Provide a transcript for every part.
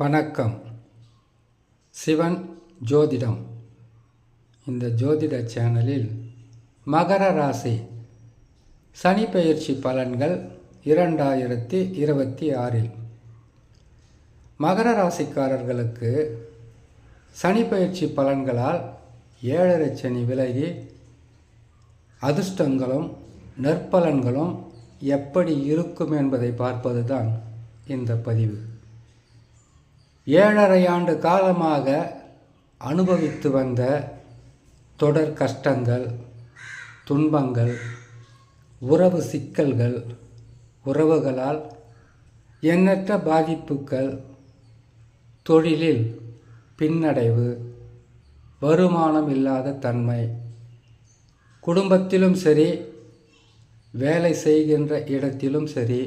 வணக்கம். சிவன் ஜோதிடம். இந்த ஜோதிட சேனலில் மகர ராசி சனி பெயர்ச்சி பலன்கள் இரண்டாயிரத்தி இருபத்தி ஆறில். மகர ராசிக்காரர்களுக்கு சனி பெயர்ச்சி பலன்களால் ஏழரை சனி விலகி அதிர்ஷ்டங்களும் நற்பலன்களும் எப்படி இருக்கும் என்பதை பார்ப்பதுதான் இந்த பதிவு. ஏழரை ஆண்டு காலமாக அனுபவித்து வந்த தொடர் கஷ்டங்கள் துன்பங்கள் உறவு சிக்கல்கள் உறவுகளால் எண்ணற்ற பாதிப்புகள் தொழிலில் பின்னடைவு வருமானம் இல்லாத தன்மை குடும்பத்திலும் சரி வேலை செய்கின்ற இடத்திலும் சரி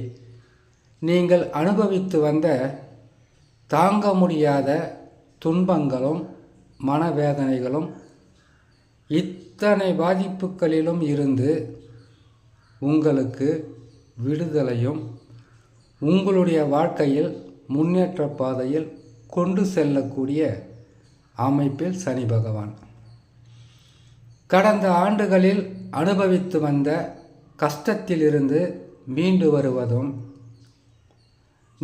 நீங்கள் அனுபவித்து வந்த தாங்க முடியாத துன்பங்களும் மனவேதனைகளும் இத்தனை பாதிப்புகளிலும் இருந்து உங்களுக்கு விடுதலையும் உங்களுடைய வாழ்க்கையில் முன்னேற்ற பாதையில் கொண்டு செல்லக்கூடிய அமைப்பில் சனி பகவான். கடந்த ஆண்டுகளில் அனுபவித்து வந்த கஷ்டத்திலிருந்து மீண்டு வருவதும்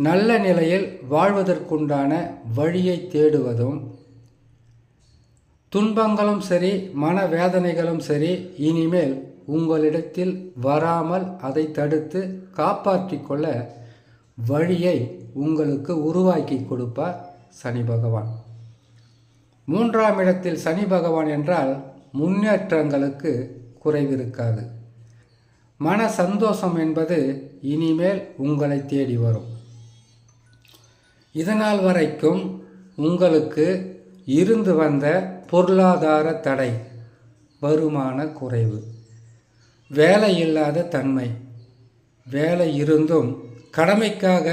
நல்ல நிலையில் வாழ்வதற்குண்டான வழியை தேடுவதும் துன்பங்களும் சரி மனவேதனைகளும் சரி இனிமேல் உங்களிடத்தில் வராமல் அதை தடுத்து காப்பாற்றிக் கொள்ள வழியை உங்களுக்கு உருவாக்கி கொடுப்பார் சனி பகவான். மூன்றாம் இடத்தில் சனி பகவான் என்றால் முன்னேற்றங்களுக்கு குறைவிருக்காது. மன சந்தோஷம் என்பது இனிமேல் உங்களை தேடி வரும். இதனால் வரைக்கும் உங்களுக்கு இருந்து வந்த பொருளாதார தடை வருமான குறைவு வேலை இல்லாத தன்மை வேலை இருந்தும் கடமைக்காக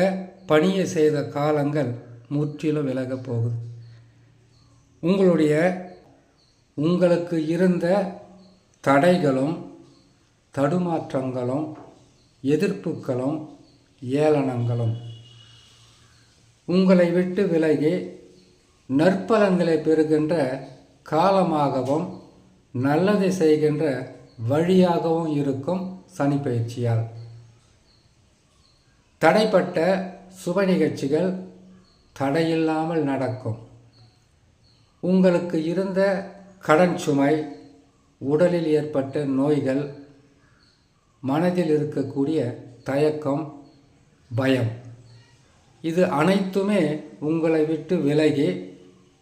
பணியை செய்த காலங்கள் முற்றிலும் விலகப் போகுது. உங்களுடைய உங்களுக்கு இருந்த தடைகளும் தடுமாற்றங்களும் எதிர்ப்புகளும் ஏளனங்களும் உங்களை விட்டு விலகி நற்பலன்களை பெறுகின்ற காலமாகவும் நல்லதை செய்கின்ற வழியாகவும் இருக்கும் சனி பயிற்சியால். தடைப்பட்ட சுப நிகழ்ச்சிகள் தடையில்லாமல் நடக்கும். உங்களுக்கு இருந்த கடன் சுமை உடலில் ஏற்பட்ட நோய்கள் மனதில் இருக்கக்கூடிய தயக்கம் பயம். இது அனைத்துமே உங்களை விட்டு விலகி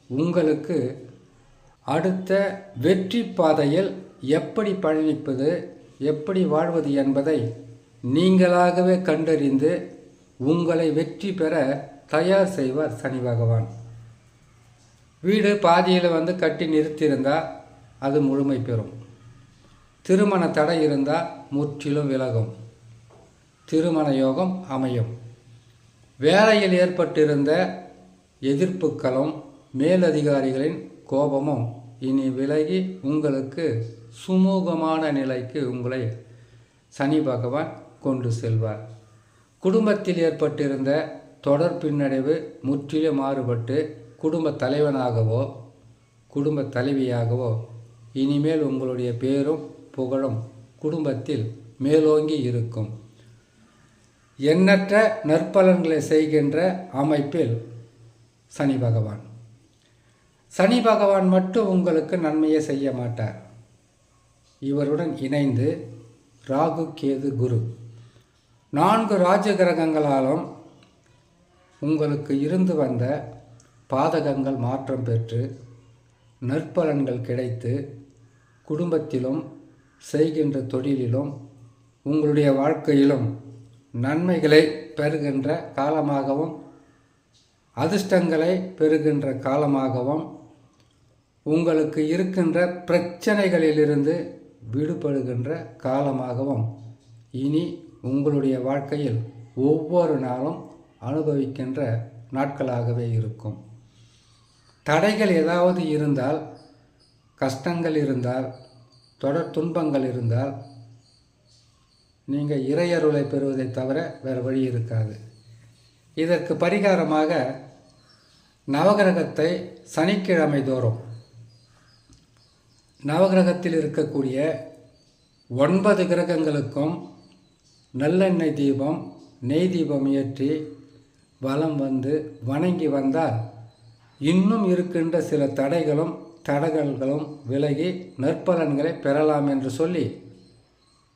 உங்களுக்கு அடுத்த வெற்றி பாதையில் எப்படி பயணிப்பது எப்படி வாழ்வது என்பதை நீங்களாகவே கண்டறிந்து உங்களை வெற்றி பெற தயார் செய்வார் சனி பகவான். வீடு பாதியில் வந்து கட்டி நிறுத்தியிருந்தால் அது முழுமை பெறும். திருமண தடை இருந்தால் முற்றிலும் விலகும். திருமண யோகம் அமையும். வேலையில் ஏற்பட்டிருந்த எதிர்ப்புகளும் மேலதிகாரிகளின் கோபமும் இனி விலகி உங்களுக்கு சுமூகமான நிலைக்கு உங்களை சனி பகவான் கொண்டு செல்வார். குடும்பத்தில் ஏற்பட்டிருந்த தொடர் பின்னடைவு முற்றிலும் மாறுபட்டு குடும்ப தலைவனாகவோ குடும்ப தலைவியாகவோ இனிமேல் உங்களுடைய பேரும் புகழும் குடும்பத்தில் மேலோங்கி இருக்கும். எண்ணற்ற நற்பலன்களை செய்கின்ற அமைப்பில் சனி பகவான். சனி பகவான் மட்டும் உங்களுக்கு நன்மையை செய்ய மாட்டார். இவருடன் இணைந்து ராகு கேது குரு நான்கு ராஜ கிரகங்களாலும் உங்களுக்கு இருந்து வந்த பாதகங்கள் மாற்றம் பெற்று நற்பலன்கள் கிடைத்து குடும்பத்திலும் செய்கின்ற தொழிலிலும் உங்களுடைய வாழ்க்கையிலும் நன்மைகளை பெறுகின்ற காலமாகவும் அதிர்ஷ்டங்களை பெறுகின்ற காலமாகவும் உங்களுக்கு இருக்கின்ற பிரச்சனைகளிலிருந்து விடுபடுகின்ற காலமாகவும் இனி உங்களுடைய வாழ்க்கையில் ஒவ்வொரு நாளும் அனுபவிக்கின்ற நாட்களாகவே இருக்கும். தடைகள் ஏதாவது இருந்தால் கஷ்டங்கள் இருந்தால் தொடர் துன்பங்கள் இருந்தால் நீங்கள் இறையருளை பெறுவதை தவிர வேறு வழி இருக்காது. இதற்கு பரிகாரமாக நவகிரகத்தை சனிக்கிழமை தோறும் நவகிரகத்தில் இருக்கக்கூடிய ஒன்பது கிரகங்களுக்கும் நல்லெண்ணெய் தீபம் நெய் தீபம் ஏற்றி வலம் வந்து வணங்கி வந்தால் இன்னும் இருக்கின்ற சில தடைகளும் தடகல்களும் விலகி நற்பலன்களை பெறலாம் என்று சொல்லி